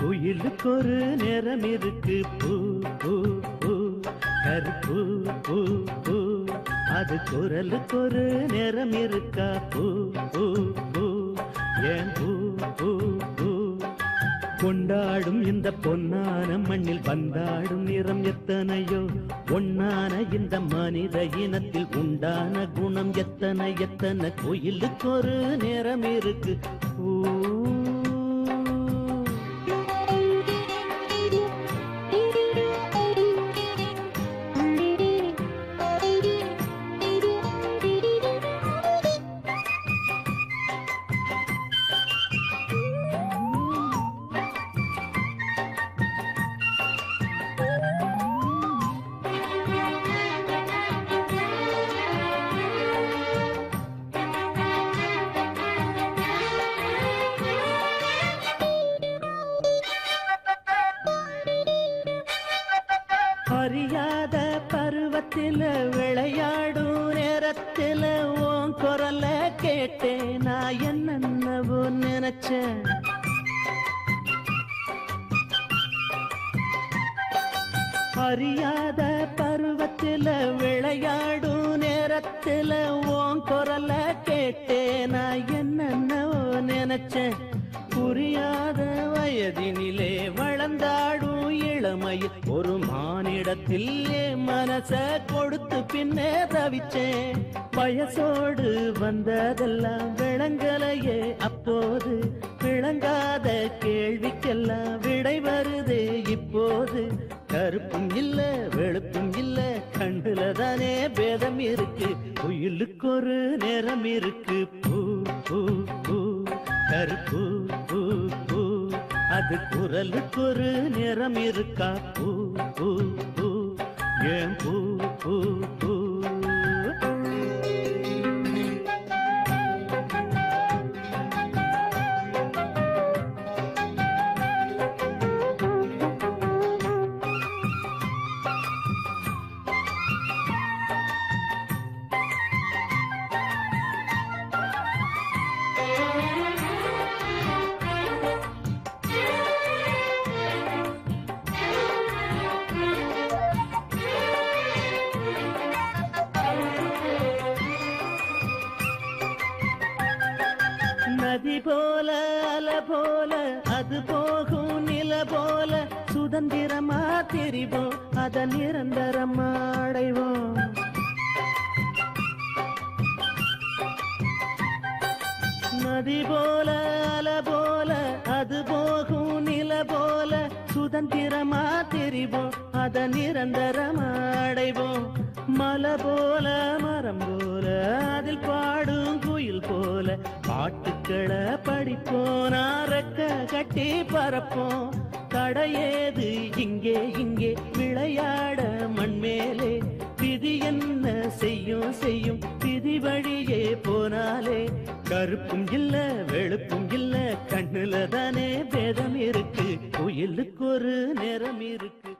குரலுக்கு ஒரு நேரம் இருக்கு. பூ பூ பூ கருப்பு பூ பூ அது குரலுக்கு ஒரு நேரம் இருக்கா? பூ பூ பூ. ஏன் பூ பூ பூ? கொண்டாடும் இந்த பொன்னான மண்ணில் வந்தாடும் நிறம் எத்தனையோ? ஒன்னான இந்த மனித இனத்தில் உண்டான குணம் எத்தனை? எத்தனை? கோயிலுக்கு ஒரு நேரம் இருக்கு. ஊ. அறியாத பருவத்தில் விளையாடும் நேரத்தில் உன் குரல கேட்டேன் நான் என்னென்னவோ நினைச்சேன். அறியாத பருவத்தில் விளையாடும் நேரத்தில் உன் குரல கேட்டேன் நான் என்னென்னவோ நினைச்சேன். புரியாத வய ஒரு மானிடத்தில் மனச கொடுத்து பின்னே தவிச்சேன் வயசோடு வந்ததெல்லாம் விளங்கலையே. அப்போது விளங்காத கேள்விக்கெல்லாம் விடை வருது. இப்போது கருப்பும் இல்ல வெளுப்பும் இல்ல கண்ணுல தானே பேதம் இருக்கு. குயிலுக்கு ஒரு நேரம் இருக்கு. பூ பூ பூ கருப்பு பூ அது குரலுக்கு ஒரு நிறம் இருக்கா? பூ பூ பூ. ஏன் பூ பூ பூ? நதி போல அல போல அது போகும் நில போல. சுதந்திரமா தெரிவோம் அத நிரந்தரமா அடைவோம் நதி போல அல போல அது போகும் நில போல. சுதந்திரமா தெரிவோம் அத நிரந்தரமா அடைவோம் மலை போல மரம் போல அதில் பாட பாட்டுக்களை படிப்போம் நாரக்க கட்டி பறப்போம் தடையேது இங்கே இங்கே விளையாட மண்மேலே. விதி என்ன செய்யும் செய்யும் விதி வழியே போனாலே. கருப்பும் இல்ல வெளுப்பும் இல்ல கண்ணுல தானே பேதம் இருக்கு. புயலுக்கு ஒரு நிறம் இருக்கு.